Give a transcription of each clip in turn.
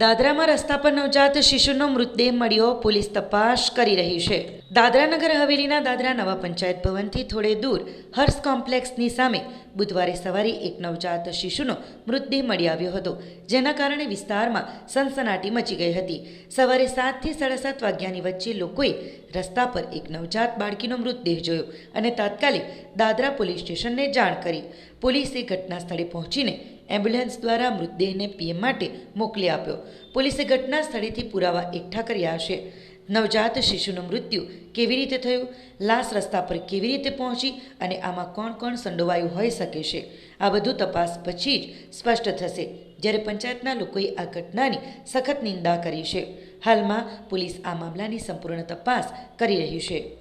દાદરામાં રસ્તા પર નવજાત શિશુનો મૃતદેહ મળ્યો, પોલીસ તપાસ કરી રહી છે. દાદરા નગર હવેલીના દાદરા નવા પંચાયત ભવનથી થોડે દૂર, હર્ષ કોમ્પ્લેક્સની સામે બુધવારે સવારે એક નવજાત શિશુનો મૃતદેહ મળી આવ્યો હતો, જેના કારણે વિસ્તારમાં સનસનાટી મચી ગઈ હતી. સવારે સાતથી સાડા સાત વાગ્યાની વચ્ચે લોકોએ રસ્તા પર એક નવજાત બાળકીનો મૃતદેહ જોયો અને તાત્કાલિક દાદરા પોલીસ સ્ટેશનને જાણ કરી. પોલીસે ઘટના સ્થળે પહોંચીને એમ્બ્યુલન્સ દ્વારા મૃતદેહને પીએમ માટે મોકલી આપ્યો. પોલીસે ઘટના સ્થળેથી પુરાવા એકઠા કર્યા છે નવજાત શિશુનું મૃત્યુ કેવી રીતે થયું? લાશ રસ્તા પર કેવી રીતે પહોંચી? અને આમાં કોણ કોણ સંડોવાયું હોઈ શકે છે? આ બધું તપાસ પછી જ સ્પષ્ટ થશે. જ્યારે પંચાયતના લોકોએ આ ઘટનાની સખત નિંદા કરી છે. હાલમાં પોલીસ આ મામલાની સંપૂર્ણ તપાસ કરી રહી છે.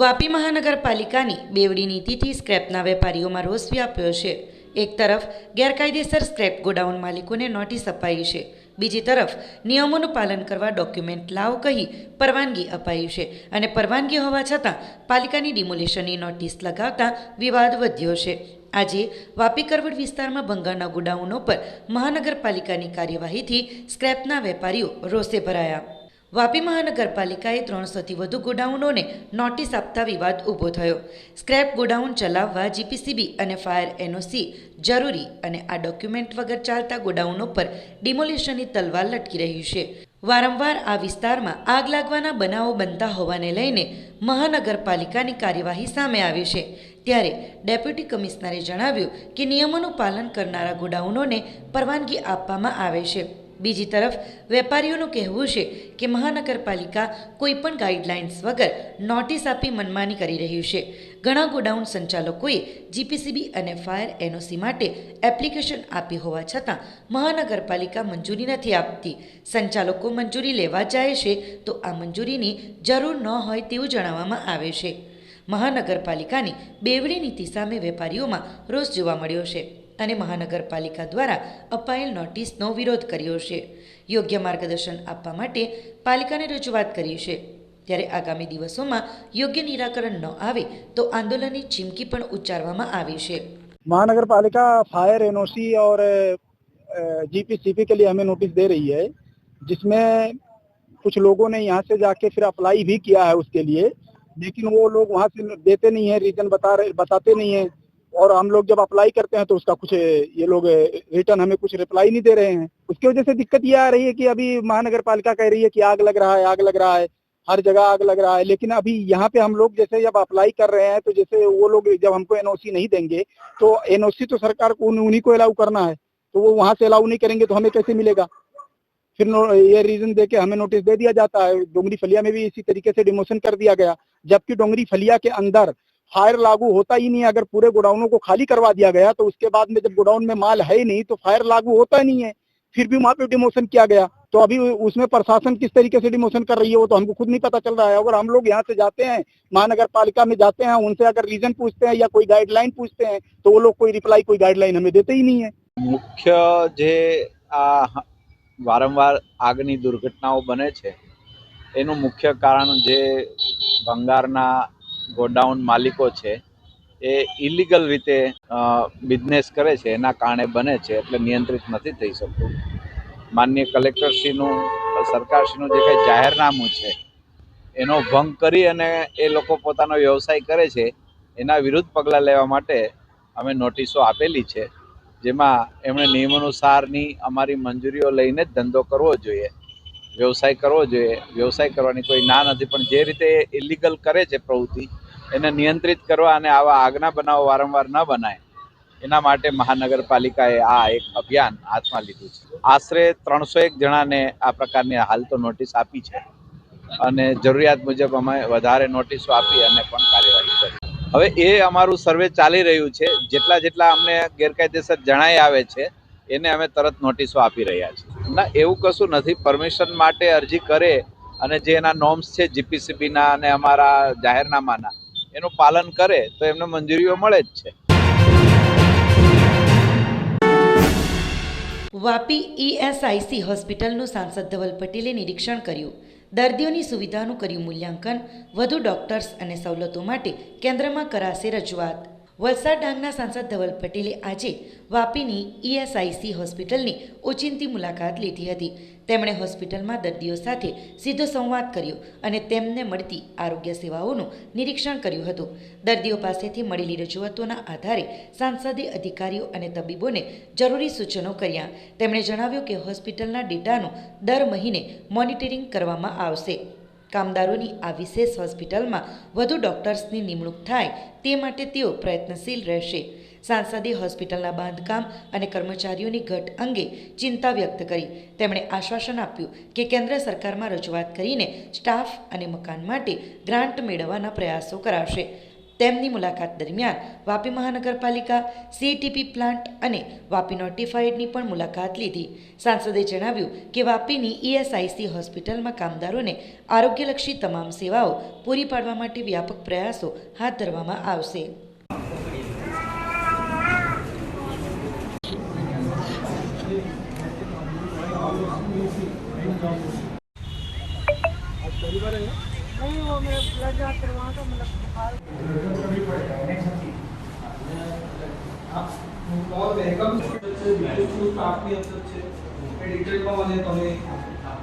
વાપી મહાનગરપાલિકાની બેવડી નીતિથી સ્ક્રેપના વેપારીઓમાં રોષ વ્યાપ્યો છે. એક તરફ ગેરકાયદેસર સ્ક્રેપ ગોડાઉન માલિકોને નોટિસ અપાઈ છે. બીજી તરફ નિયમોનું પાલન કરવા ડોક્યુમેન્ટ લાવ કહી પરવાનગી અપાઈ છે અને પરવાનગી હોવા છતાં પાલિકાની ડિમોલિશનની નોટિસ લગાવતા વિવાદ વધ્યો છે. આજે વાપી કરવડ વિસ્તારમાં ભંગારના ગોડાઉનો પર મહાનગરપાલિકાની કાર્યવાહીથી સ્ક્રેપના વેપારીઓ રોષે ભરાયા. વાપી મહાનગરપાલિકાએ ત્રણસોથી વધુ ગોડાઉનોને નોટિસ આપતા વિવાદ ઊભો થયો. સ્ક્રેપ ગોડાઉન ચલાવવા જીપીસીબી અને ફાયર એનઓસી જરૂરી અને આ ડોક્યુમેન્ટ વગર ચાલતા ગોડાઉનો પર ડિમોલિશનની તલવાર લટકી રહી છે. વારંવાર આ વિસ્તારમાં આગ લાગવાના બનાવો બનતા હોવાને લઈને મહાનગરપાલિકાની કાર્યવાહી સામે આવી છે. ત્યારે ડેપ્યુટી કમિશનરે જણાવ્યું કે નિયમોનું પાલન કરનારા ગોડાઉનોને પરવાનગી આપવામાં આવે છે. બીજી તરફ, વેપારીઓનું કહેવું છે કે મહાનગરપાલિકા કોઈપણ ગાઈડલાઇન્સ વગર નોટિસ આપી મનમાની કરી રહ્યું છે. ઘણા ગોડાઉન સંચાલકોએ જીપીસીબી અને ફાયર એનઓસી માટે એપ્લિકેશન આપી હોવા છતાં મહાનગરપાલિકા મંજૂરી નથી આપતી. સંચાલકો મંજૂરી લેવા જાય છે તો આ મંજૂરીની જરૂર ન હોય તેવું જણાવવામાં આવે છે. મહાનગરપાલિકાની બેવડી નીતિ સામે વેપારીઓમાં રોષ જોવા મળ્યો છે. અને મહાનગરપાલિકા દ્વારા અપાયેલ નોટિસનો વિરોધ કર્યો છે યોગ્ય માર્ગદર્શન આપવા માટે પાલિકાને રજૂઆત કરી છે ત્યારે આગામી દિવસોમાં યોગ્ય નિરાકરણ ન આવે તો આંદોલનની ચીમકી પણ ઉચ્ચારવામાં આવી છે महानगर पालिका फायर एनओसी और जीपीसीपी के लिए हमें नोटिस दे रही है जिसमें कुछ लोगों ने यहाँ से जाके फिर अप्लाई भी किया है उसके लिए लेकिन वो लोग वहाँ से देते नहीं है रीजन बता रहे बताते नहीं है और हम लोग जब अप्लाई करते हैं तो उसका कुछ, ये लोग रिटर्न हमें कुछ रिप्लाई नहीं दे रहे हैं। उसकी वजह से दिक्कत ये आ रही है कि अभी महानगर पालिका कह रही है कि आग लग रहा है, आग लग रहा है, हर जगह आग लग रहा है। लेकिन अभी यहाँ पे हम लोग जैसे जब अप्लाई कर रहे हैं तो जैसे वो लोग जब हमको एनओसी नहीं देंगे तो एनओसी तो सरकार को उन्हीं को अलाउ करना है। तो वो वहाँ से अलाउ नहीं करेंगे तो हमें कैसे मिलेगा? फिर ये रीजन दे के हमें नोटिस दे दिया जाता है। डोंगरी फलिया में भी इसी तरीके से डिमोशन कर दिया गया। जबकि डोंगरी फलिया के अंदर फायर लागू होता ही नहीं है अगर पूरे गोडाउनों को खाली करवा दिया गया तो उसके बाद में जब गोडाउन में माल है ही नहीं तो फायर लागू होता ही नहीं है फिर भी वहां पे डिमोशन किया गया तो अभी उसमें प्रशासन किस तरीके से डिमोशन कर रही है वो तो हमको खुद नहीं पता चल रहा है अगर हम लोग यहाँ से जाते हैं महानगर पालिका में जाते हैं उनसे अगर रीजन पूछते हैं या कोई गाइडलाइन पूछते हैं तो वो लोग कोई रिप्लाई कोई गाइडलाइन हमें देते ही नहीं है મુખ્ય જે આ વારંવાર આગની દુર્ઘટનાઓ બને છે એનું મુખ્ય કારણ જે ભંગારના ગોડાઉન માલિકો છે, એ ઇલીગલ રીતે બિઝનેસ કરે છે, એના કારણે બને છે, એટલે નિયંત્રિત નથી થઈ શકતું. માન્ય કલેક્ટરશ્રીનું, સરકારશ્રીનું જે કંઈ જાહેરનામું છે, એનો ભંગ કરી અને એ લોકો પોતાનો વ્યવસાય કરે છે, એના વિરુદ્ધ પગલાં લેવા માટે અમે નોટિસો આપેલી છે, જેમાં એમણે નિયમાનુસારની અમારી મંજૂરીઓ લઈને જ ધંધો કરવો જોઈએ. વ્યવસાય કરવો જોઈએ. વ્યવસાય કરવાની કોઈ ના નથી, પણ જે રીતે ઇલીગલ કરે છે પ્રવૃત્તિ, એને નિયંત્રિત કરવા અને આવા આગના બનાવો વારંવાર ન બનાય. એના માટે મહાનગરપાલિકાએ આ એક અભિયાન હાથમાં લીધું છે. આશરે ત્રણસો એક જણાને આ પ્રકારની હાલ તો નોટિસ આપી છે અને જરૂરિયાત મુજબ અમે વધારે નોટિસો આપી અને પણ કાર્યવાહી કરી. હવે એ અમારું સર્વે ચાલી રહ્યું છે. જેટલા જેટલા અમને ગેરકાયદેસર જણાઈ આવે છે, એને અમે તરત નોટિસો આપી રહ્યા છીએ. ના, એવું કશું નથી. પરમિશન માટે અરજી કરે અને જે એના નોર્મ્સ છે જીપીસીબીના અને અમારા જાહેરનામાના, એનું પાલન કરે તો એમને મંજૂરીઓ મળે જ છે. વાપી ઈએસઆઈસી હોસ્પિટલનું સાંસદ ધવલ પટેલે નિરીક્ષણ કર્યું. દર્દીઓની સુવિધાનું કર્યું મૂલ્યાંકન, વધુ ડોક્ટર્સ અને સવલતો માટે કેન્દ્રમાં કરાશે રજૂઆત. વલસાડ ડાંગના સાંસદ ધવલ પટેલે આજે વાપીની ઈએસઆઈસી હોસ્પિટલની ઓચિંતી મુલાકાત લીધી હતી. તેમણે હોસ્પિટલમાં દર્દીઓ સાથે સીધો સંવાદ કર્યો અને તેમને મળતી આરોગ્ય સેવાઓનું નિરીક્ષણ કર્યું હતું. દર્દીઓ પાસેથી મળેલી રજૂઆતોના આધારે સાંસદે અધિકારીઓ અને તબીબોને જરૂરી સૂચનો કર્યા. તેમણે જણાવ્યું કે હોસ્પિટલના ડેટાનું દર મહિને મોનિટરિંગ કરવામાં આવશે. કામદારોની આ વિશેષ હોસ્પિટલમાં વધુ ડોક્ટર્સની નિમણૂક થાય તે માટે તેઓ પ્રયત્નશીલ રહેશે. સાંસદે હોસ્પિટલના બાંધકામ અને કર્મચારીઓની ઘટ અંગે ચિંતા વ્યક્ત કરી. તેમણે આશ્વાસન આપ્યું કે કેન્દ્ર સરકારમાં રજૂઆત કરીને સ્ટાફ અને મકાન માટે ગ્રાન્ટ મેળવવાના પ્રયાસો કરાશે. તેમની મુલાકાત દરમિયાન વાપી મહાનગરપાલિકા સીટીપી પ્લાન્ટ અને વાપી નોટિફાઈડની પણ મુલાકાત લીધી. સાંસદે જણાવ્યું કે વાપીની ઈએસઆઈસી હોસ્પિટલમાં કામદારોને આરોગ્યલક્ષી તમામ સેવાઓ પૂરી પાડવા માટે વ્યાપક પ્રયાસો હાથ ધરવામાં આવશે. ડિટેલમાં મને તમે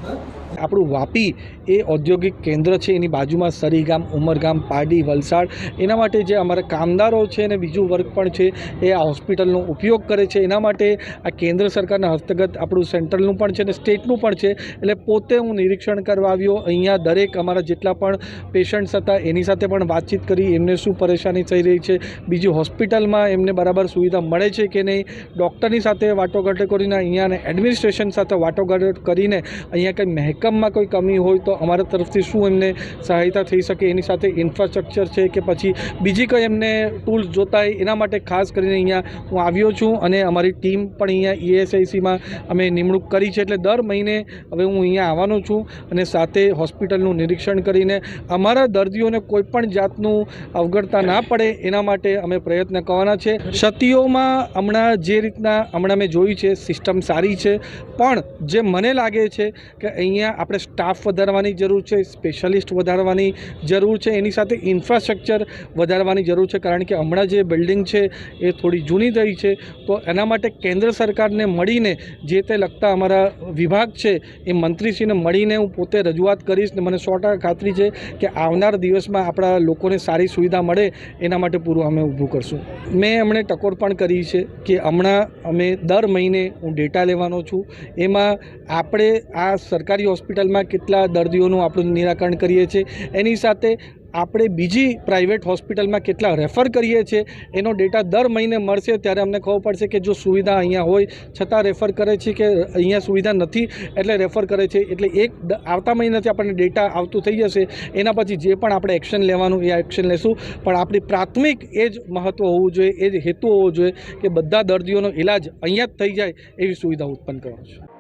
આપણું વાપી એ ઔદ્યોગિક કેન્દ્ર છે. એની બાજુમાં સરીગામ, ઉમરગામ, પારડી, વલસાડ. એના માટે જે અમારા કામદારો છે અને બીજું વર્ગ પણ છે, એ આ હોસ્પિટલનો ઉપયોગ કરે છે. એના માટે આ કેન્દ્ર સરકારના હસ્તગત આપણું સેન્ટ્રલનું પણ છે અને સ્ટેટનું પણ છે. એટલે પોતે હું નિરીક્ષણ કરવા આવ્યો. અહીંયા દરેક અમારા જેટલા પણ પેશન્ટ્સ હતા, એની સાથે પણ વાતચીત કરી. એમને શું પરેશાની થઈ રહી છે? બીજી હોસ્પિટલમાં એમને બરાબર સુવિધા મળે છે કે નહીં? ડૉક્ટરની સાથે વાટોઘાટો કરીને અહીંયાને એડમિનિસ્ટ્રેશન સાથે વાટોઘાટો કરીને, અહીંયા કંઈ મહેકમમાં કોઈ કમી હોય તો અમારા તરફથી શું એમને સહાયતા થઈ શકે એની સાથે ઇન્ફ્રાસ્ટ્રક્ચર છે કે પછી બીજી કંઈ એમને ટૂલ્સ જોતા હોય એના માટે ખાસ કરીને અહીંયા હું આવ્યો છું અને અમારી ટીમ પણ અહીંયા ઈએસઆઈસીમાં અમે નિમણૂક કરી છે એટલે દર મહિને હવે હું અહીંયા આવવાનો છું અને સાથે હોસ્પિટલનું નિરીક્ષણ કરીને અમારા દર્દીઓને કોઈપણ જાતનું અવગણતા ના પડે એના માટે અમે પ્રયત્ન કરવાના છે. ક્ષતિઓમાં હમણાં જે રીતના હમણાં મેં જોઈ છે સિસ્ટમ સારી છે, પણ જે મને લાગે છે કે અહીંયા આપણે સ્ટાફ વધારવાની જરૂર છે સ્પેશિયાલિસ્ટ વધારવાની જરૂર છે, એની સાથે ઇન્ફ્રાસ્ટ્રક્ચર વધારવાની જરૂર છે. કારણ કે હમણાં જે બિલ્ડિંગ છે એ થોડી જૂની થઈ છે, તો એના માટે કેન્દ્ર સરકારને મળીને જે તે લગતા અમારા વિભાગ છે, એ મંત્રીશ્રીને મળીને હું પોતે રજૂઆત કરીશ ને મને સો ખાતરી છે કે આવનાર દિવસમાં આપણા લોકોને સારી સુવિધા મળે, એના માટે પૂરું અમે ઊભું કરશું. મેં એમણે ટકોર પણ કરી છે કે હમણાં અમે દર મહિને હું ડેટા લેવાનો છું. એમાં આપણે આ સરકારી હોસ્પિટલમાં કેટલા દર્દીઓનું આપણું નિરાકરણ કરીએ છીએ? એની સાથે આપણે બીજી પ્રાઇવેટ હોસ્પિટલમાં કેટલા રેફર કરીએ છીએ? એનો ડેટા દર મહિને મળશે ત્યારે અમને ખબર પડશે કે જો સુવિધા અહીંયા હોય, છતાં રેફર કરે છે કે અહીંયા સુવિધા નથી, એટલે રેફર કરે છે. એટલે એક આવતા મહિનાથી આપણને ડેટા આવતું થઈ જશે. એના પછી જે પણ આપણે એક્શન લેવાનું, એ એક્શન લેશું. પણ આપણી પ્રાથમિક એ જ મહત્ત્વ હોવું જોઈએ, એ જ હેતુ હોવો જોઈએ કે બધા દર્દીઓનો ઇલાજ અહીંયા જ થઈ જાય એવી સુવિધા ઉત્પન્ન કરવાનો છે.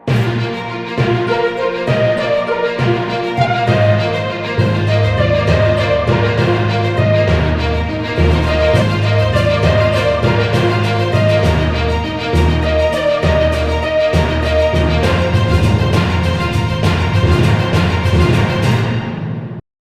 Música